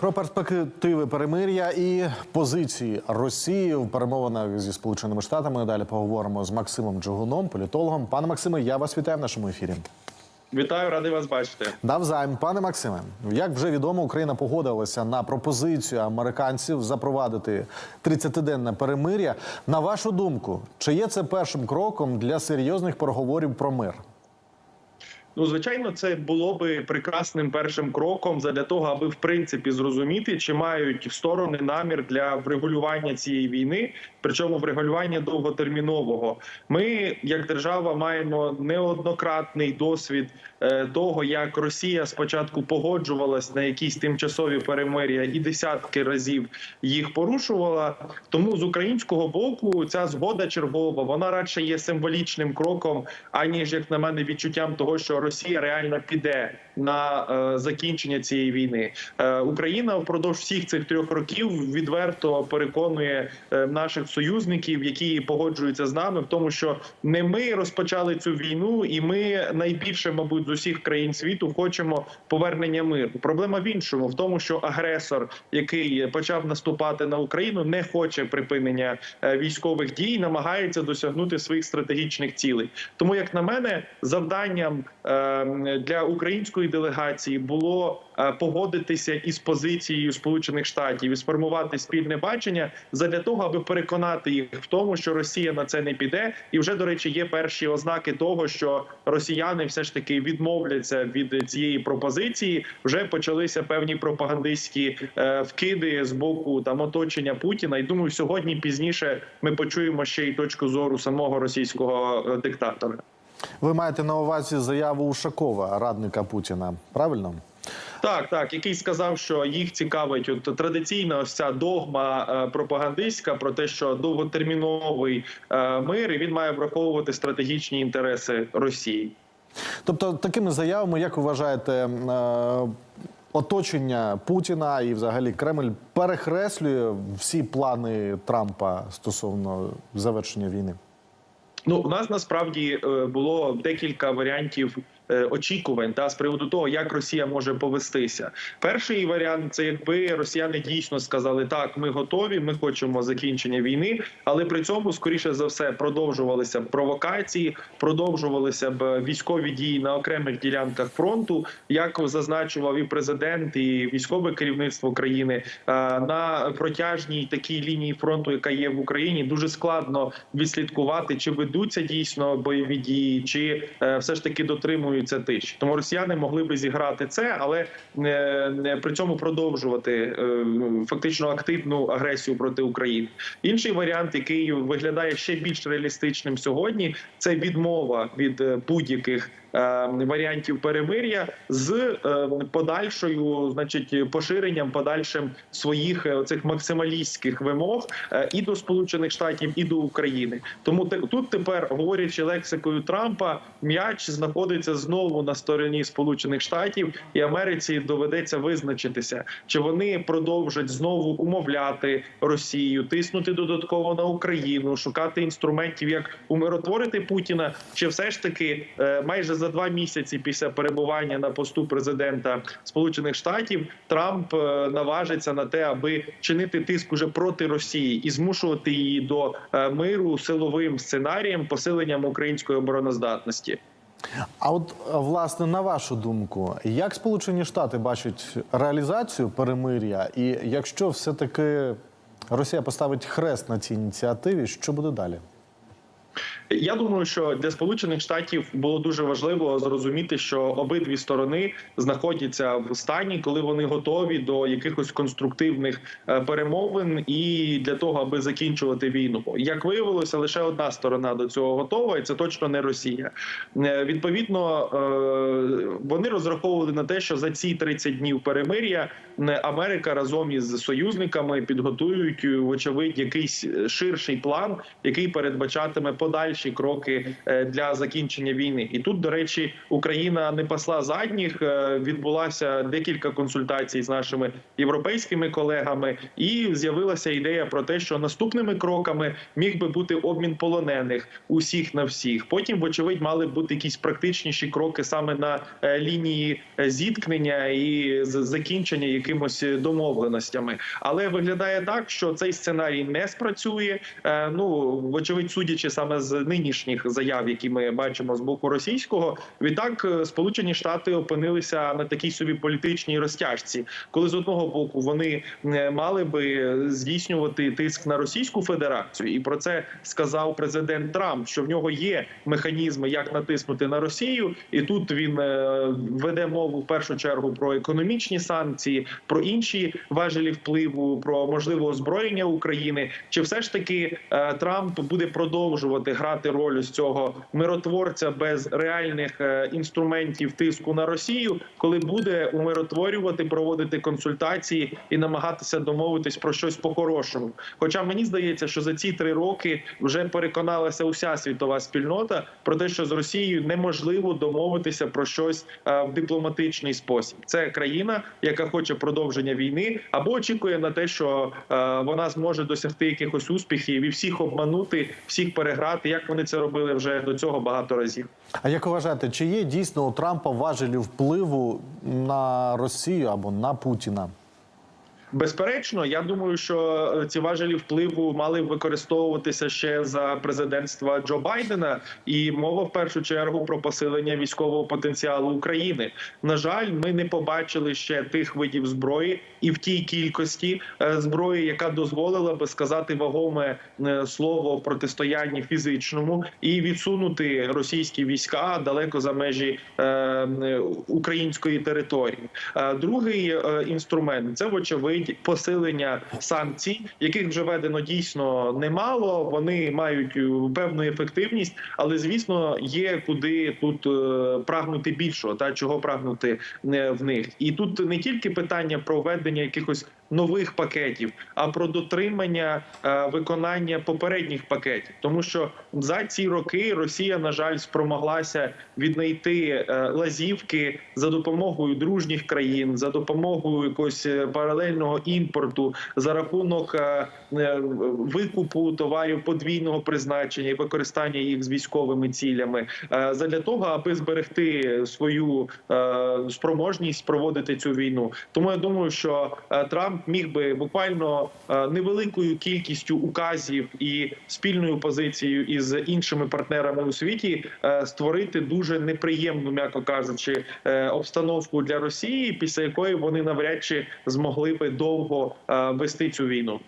Про перспективи перемир'я і позиції Росії в перемовинах зі Сполученими Штатами. Далі поговоримо з Максимом Джигуном, політологом. Пане Максиме, я вас вітаю в нашому ефірі. Вітаю, радий вас бачити. Навзаєм, пане Максиме, як вже відомо, Україна погодилася на пропозицію американців запровадити 30-денне перемир'я. На вашу думку, чи є це першим кроком для серйозних переговорів про мир? Ну, звичайно, це було би прекрасним першим кроком для того, аби в принципі зрозуміти, чи мають сторони намір для врегулювання цієї війни, причому врегулювання довготермінового. Ми, як держава, маємо неоднократний досвід е, того, як Росія спочатку погоджувалась на якісь тимчасові перемир'я і десятки разів їх порушувала. Тому з українського боку ця згода чергова вона радше є символічним кроком, аніж як на мене відчуттям того, що Росія реально піде на е, закінчення цієї війни. Е, Україна впродовж всіх цих трьох років відверто переконує е, наших союзників, які погоджуються з нами, в тому, що не ми розпочали цю війну, і ми найбільше, мабуть, з усіх країн світу хочемо повернення миру. Проблема в іншому, в тому, що агресор, який почав наступати на Україну, не хоче припинення військових дій, намагається досягнути своїх стратегічних цілей. Тому, як на мене, завданням для української делегації було е, погодитися із позицією Сполучених Штатів і сформувати спільне бачення задля того, аби переконати їх в тому, що Росія на це не піде, і вже до речі, є перші ознаки того, що росіяни все ж таки відмовляться від цієї пропозиції. Вже почалися певні пропагандистські е, вкиди з боку там оточення Путіна. І думаю, сьогодні пізніше ми почуємо ще й точку зору самого російського е, диктатора. Ви маєте на увазі заяву Ушакова, радника Путіна, правильно? Так, так, який сказав, що їх цікавить от традиційна ось ця догма е, пропагандистська про те, що довготерміновий е, мир і він має враховувати стратегічні інтереси Росії. Тобто, такими заявами, як ви вважаєте, е, оточення Путіна і взагалі Кремль перехреслює всі плани Трампа стосовно завершення війни? Ну, у нас насправді е, було декілька варіантів очікувань та з приводу того, як Росія може повестися. Перший варіант це якби росіяни дійсно сказали, так, ми готові, ми хочемо закінчення війни, але при цьому, скоріше за все, продовжувалися б провокації, продовжувалися б військові дії на окремих ділянках фронту, як зазначував і президент, і військове керівництво країни е, на протяжній такій лінії фронту, яка є в Україні, дуже складно відслідкувати, чи ведуться дійсно бойові дії, чи е, все ж таки дотримуються тиші. Тому росіяни могли би зіграти це, але не, не при цьому продовжувати е, фактично активну агресію проти України. Інший варіант, який виглядає ще більш реалістичним сьогодні, це відмова від е, будь-яких. Е, Варіантів перемир'я з е, подальшою, значить, поширенням подальшим своїх е, цих максималістських вимог і до Сполучених Штатів, і до України. Тому тут тепер, говорячи лексикою Трампа, м'яч знаходиться знову на стороні Сполучених Штатів, і Америці доведеться визначитися, чи вони продовжать знову умовляти Росію, тиснути додатково на Україну, шукати інструментів, як умиротворити Путіна, чи все ж таки майже за два місяці після перебування на посту президента Сполучених Штатів Трамп е, наважиться на те, аби чинити тиск уже проти Росії і змушувати її до е, миру силовим сценарієм, посиленням української обороноздатності. А от е, власне на вашу думку, як Сполучені Штати бачать реалізацію перемир'я, і якщо все-таки Росія поставить хрест на цій ініціативі, що буде далі? Я думаю, що для сполучених штатів було дуже важливо зрозуміти, що обидві сторони знаходяться в стані, коли вони готові до якихось конструктивних е, перемовин і для того, аби закінчувати війну. Як виявилося, лише одна сторона до цього готова, і це точно не Росія. Е, Відповідно, е, вони розраховували на те, що за ці 30 днів перемир'я Америка разом із союзниками підготують, вочевидь, якийсь ширший план, який передбачатиме подальші подальші кроки е, для закінчення війни. І тут, до речі, Україна не пасла задніх. Е, Відбулася декілька консультацій з нашими європейськими колегами, і з'явилася ідея про те, що наступними кроками міг би бути обмін полонених усіх на всіх. Потім, вочевидь, мали б бути якісь практичніші кроки саме на е, лінії зіткнення і закінчення якимось домовленостями. Але виглядає так, що цей сценарій не спрацює. Ну вочевидь, судячи саме з нинішніх заяв, які ми бачимо з боку російського, відтак е, Сполучені Штати опинилися на такій собі політичній розтяжці, коли з одного боку вони е, мали би здійснювати тиск на Російську Федерацію, і про це сказав президент Трамп, що в нього є механізми, як натиснути на Росію, і тут він е, веде мову в першу чергу про економічні санкції, про інші важелі впливу, про можливе озброєння України. Чи все ж таки Трамп буде продовжувати грати роль ось цього миротворця без реальних е, інструментів тиску на Росію, коли буде умиротворювати, проводити консультації і намагатися домовитись про щось по-хорошому? Хоча мені здається, що за ці три роки вже переконалася уся світова спільнота про те, що з Росією неможливо домовитися про щось е, в дипломатичний спосіб. Це країна, яка хоче продовження війни, або очікує на те, що е, вона зможе досягти якихось успіхів і всіх обманути, всіх переграти, як вони це робили вже до цього багато разів. А як вважаєте, чи є дійсно у Трампа важелі впливу на Росію або на Путіна? Безперечно, я думаю, що е, ці важелі впливу мали використовуватися ще за президентства Джо Байдена, і мова в першу чергу про посилення військового потенціалу України. На жаль, ми не побачили ще тих видів зброї і в тій кількості е, зброї, яка дозволила би сказати вагоме е, слово протистоянні фізичному і відсунути російські війська далеко за межі української території. Другий інструмент це вочевидь посилення санкцій, яких вже введено дійсно немало. Вони мають е, певну ефективність, але звісно є куди тут е, прагнути більшого, та чого прагнути е, в них. І тут не тільки питання про введення якихось нових пакетів, а про дотримання е, виконання попередніх пакетів, тому що за ці роки Росія, на жаль, спромоглася віднайти е, лазівки за допомогою дружніх країн, за допомогою якогось е, паралельного імпорту, за рахунок викупу товарів подвійного призначення і використання їх з військовими цілями, задля того, аби зберегти свою спроможність проводити цю війну. Тому я думаю, що е, Трамп міг би буквально е, невеликою кількістю указів і спільною позицією із іншими партнерами у світі е, створити дуже неприємну, м'яко кажучи, е, обстановку для Росії, після якої вони навряд чи змогли би довго вести цю війну.